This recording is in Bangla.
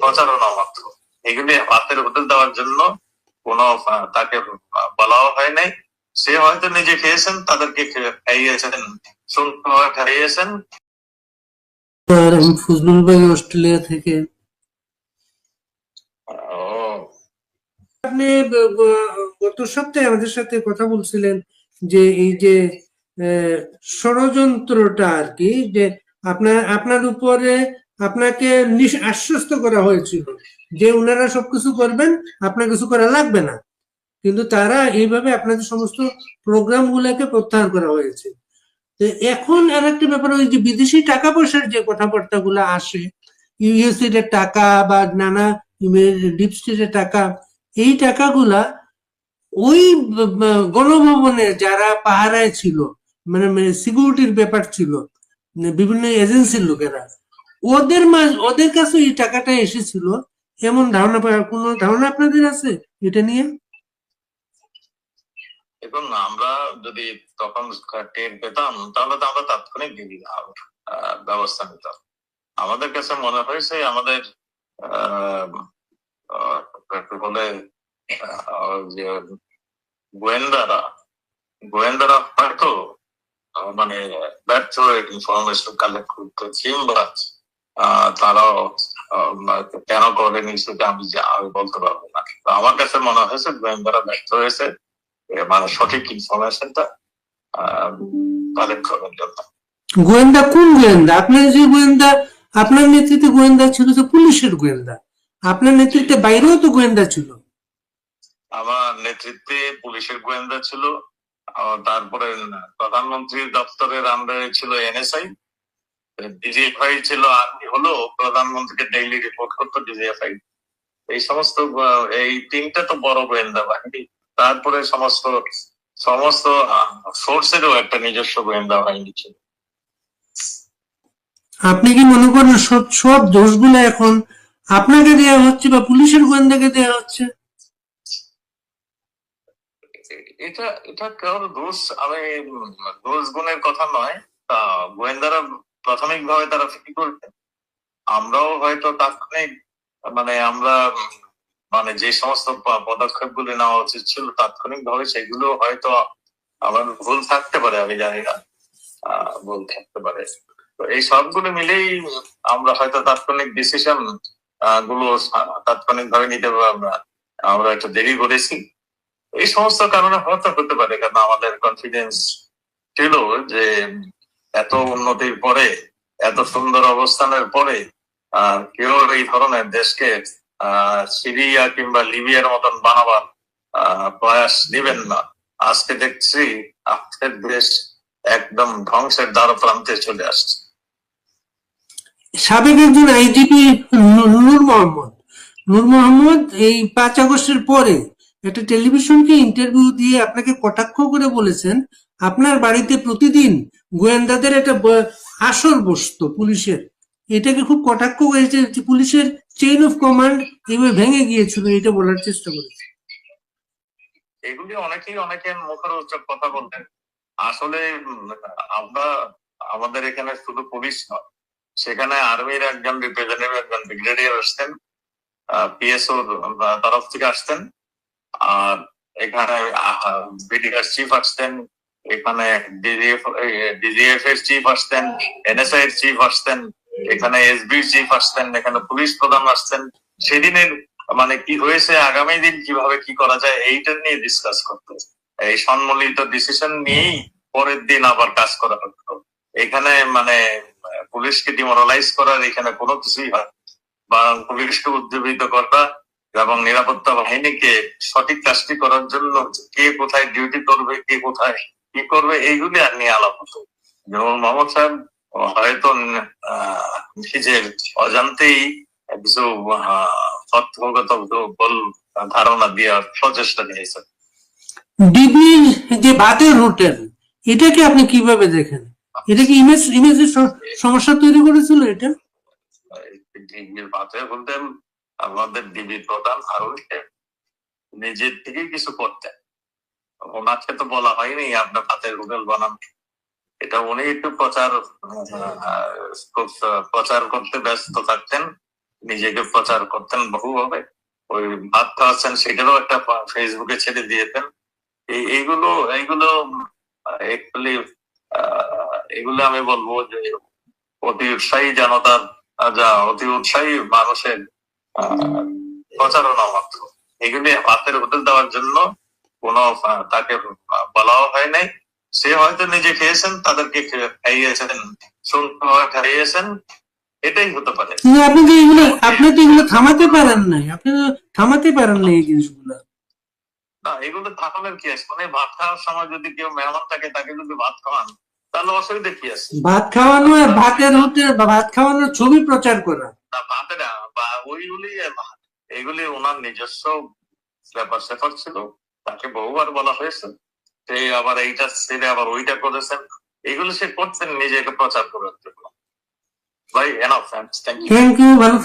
প্রচারণা মাত্র। এগুলি হাতের হোটেল দেওয়ার জন্য কোনো তাকে বলাও হয় নাই। সে হয়তো নিজে খেয়েছেন তাদেরকে খাইয়েছেন খাইয়েছেন। আমি ফজলুল ভাই অস্ট্রেলিয়া থেকে। আপনি গত সপ্তাহে আমাদের সাথে কথা বলছিলেন যে এই যে আহ, ষড়যন্ত্রটা আর কি যে আপনার আপনার উপরে আপনাকে আশ্বস্ত করা হয়েছিল যে ওনারা সবকিছু করবেন আপনার কিছু করা লাগবে না। কিন্তু তারা এইভাবে আপনাদের সমস্ত প্রোগ্রাম গুলাকে প্রত্যাহার করা হয়েছে। এখন আর একটা ব্যাপার ওই যে বিদেশি টাকা পয়সার যে কথাবার্তা গুলা আসে ইউএসএ এর টাকা বা নানা ডিপ স্টেটের টাকা, এই টাকাগুলা ওই গণভবনে যারা পাহারায় ছিল মানে সিকিউরিটির ব্যাপার ছিল মানে বিভিন্ন এজেন্সির লোকেরা ওদের মাঝ ওদের কাছে এই টাকাটা এসেছিল। এমন ধারণা কোনো ধারণা আপনাদের আছে এটা নিয়ে? এবং আমরা যদি তখন টের পেতাম, তাহলে তো আমরা তাৎক্ষণিক ব্যবস্থা নিতাম। আমাদের কাছে মনে হয়েছে আমাদের বলে গোয়েন্দারা গোয়েন্দারা হয়তো মানে ব্যর্থ ইনফরমেশন কালেক্ট করতে কিংবা তারাও কেন করেনি সেটা আমি যা- বলতে পারব না। তো আমার কাছে মনে হয়েছে গোয়েন্দারা ব্যর্থ হয়েছে। মানে সঠিক ইনফরমেশনটা কালেক্ট করার জন্য। গোয়েন্দা কোন গোয়েন্দা? আপনার যে গোয়েন্দা আপনার নেতৃত্বে গোয়েন্দা ছিল তো পুলিশের গোয়েন্দা। আপনার নেতৃত্বে বাইরেও তো গোয়েন্দা ছিল। আমার নেতৃত্বে পুলিশের গোয়েন্দা ছিল। তারপরে প্রধানমন্ত্রীর দপ্তরের আন্ডারে ছিল এনএসআই ডিজিএফআই ছিল আর্মি হলো প্রধানমন্ত্রীকে ডেইলি রিপোর্ট করতো ডিজিএফআই এই সমস্ত এই তিনটা তো বড় গোয়েন্দা বাহিনী। তারপরে সমস্ত সমস্ত সোর্সেরও একটা নিজস্ব গোয়েন্দা বাহিনী ছিল। আপনি কি মনে করেন সব সব দোষগুলো এখন আপনাকে দেওয়া হচ্ছে বা পুলিশের গোয়েন্দাকে দেওয়া হচ্ছে? এটা এটা কারোর দোষ আমি দোষ গুণের কথা নয়। তা গোয়েন্দারা প্রাথমিক ভাবে তারা ফিরি করতেন আমরাও হয়তো তাৎক্ষণিক মানে আমরা মানে যে সমস্ত পদক্ষেপ গুলি নেওয়া উচিত ছিল তাৎক্ষণিক ভাবে সেগুলো হয়তো আমার ভুল থাকতে পারে, আমি জানি না। ভুল থাকতে পারে। তো এই সবগুলো মিলেই আমরা হয়তো তাৎক্ষণিক ডিসিশনগুলো তাৎক্ষণিক ভাবে নিতে পারব আমরা। আমরা একটু দেরি করেছি। এই সমস্ত কারণে হয়তো হতে পারে কারণ আমাদের কনফিডেন্স ছিল যে এত উন্নতির পরে, এত সুন্দর অবস্থানের পরে কেউ এই ধরনের দেশকে সিরিয়া কিংবা লিবিয়ার মতন বানাবার প্রয়াস দিবেন না। আজকে দেখছি আমাদের দেশ একদম ধ্বংসের দ্বার প্রান্তে চলে আসছে। সাবেক একজন আইজিপি নূর মোহাম্মদ। নূর মোহাম্মদ এই পাঁচ আগস্টের পরে একটা টেলিভিশনকে ইন্টারভিউ দিয়ে আপনাকে কটাক্ষ করে বলেছেন, আপনার বাড়িতে প্রতিদিন গোয়েন্দাদের একটা আসর বসতো, পুলিশের। এটাকে খুব কটাক্ষ হয়েছে পুলিশের চেইন অফ কমান্ড এইভাবে ভেঙে গিয়েছিল, এটা বলার চেষ্টা করেছে। এগুলি অনেকেই অনেকের মুখের উচ্চক কথা বলতেন। আসলে আমরা, আমাদের এখানে শুধু পুলিশ নয়, সেখানে আর্মির একজন রিপ্রেজেন্টেটিভ একজন ব্রিগেডিয়ার আসতেন পিএসও তরফ থেকে আসতেন, আর এখানে বিডিআর চিফ আসতেন এখানে ডিজিএফ চিফ আসতেন এনএসআই এর চিফ আসতেন, এখানে এসবির চিফ আসতেন, এখানে পুলিশ প্রধান আসতেন। সেদিনের মানে কি হয়েছে, আগামী দিন কীভাবে কি করা যায়, এইটা নিয়ে ডিসকাস করতো। এই সম্মিলিত ডিসিশন নিয়েই পরের দিন আবার কাজ করা হতো। এখানে মানে পুলিশকে ডিমোরালাইজ করার এখানে কোনো কিছুই হয় বা পুলিশকে উজ্জীবিত করা এবং নিরাপত্তা বাহিনীকে সঠিক কাজটি করার জন্য কে কোথায় ডিউটি করবে, কে কোথায় কি করবে এইগুলি আর নিয়ে আলাপ হতো। যেমন মোহাম্মদ সাহেব হয়তো নিজের অজান্তেই কিছু তথ্যগত বল ধারণা দেওয়ার প্রচেষ্টা নিয়েছে ডিবির যে ভাতের হোটেল এটাকে আপনি কীভাবে দেখেন? এটা কি ইমেজ ইমেজের সমস্যা তৈরি করেছিল এটা? ডিবির বাতে বলতেন আমাদের ডিবির প্রধান শেখ নিজের থেকে কিছু করতেন। ওনাকে তো বলা হয়নি আপনার ভাতের হোটেল বানান এটা উনি একটু প্রচার প্রচার করতে ব্যস্ত থাকতেন, নিজেকে প্রচার করতেন বহুভাবে। ওই ভাত খাওয়াচ্ছেন সেটারও একটা ফেসবুকে ছেড়ে দিয়েতেন এই, এইগুলো এইগুলো একচুয়ালি এগুলো আমি বলব যে অতি উৎসাহী জনতার, যা অতি উৎসাহী মানুষের প্রচারণা মাত্র। এগুলি হাতের হোটেল দেওয়ার জন্য কোনো তাকে বলাও হয় নাই। সে হয়তো নিজে খেয়েছেন তাদেরকে খাইয়েছেন খাইয়েছেন এটাই হতে পারে। আপনি তো এগুলো আপনি তো এগুলো থামাতে পারেন নাই। আপনি তো থামাতে পারেন না এই জিনিসগুলো। না এগুলো কি আছে? মানে ভাত খাওয়ার সময় যদি কেউ মেহমান থাকে তাকে যদি ভাত খাওয়ান তাহলে অসুবিধা কি আছে? ভাত খাওয়ানো ভাতের হতে ভাত খাওয়ানোর ছবি প্রচার করা। না ভাতের বা ওইগুলি এগুলি ওনার নিজস্ব ব্যাপার স্যাপার ছিল। তাকে বহুবার বলা হয়েছে সে আবার এইটা ছেড়ে আবার ওইটা করেছেন। এগুলো সে করছেন, নিজেকে প্রচার করার জন্য। ভাই এনাফ থ্যাংক ইউ ভালো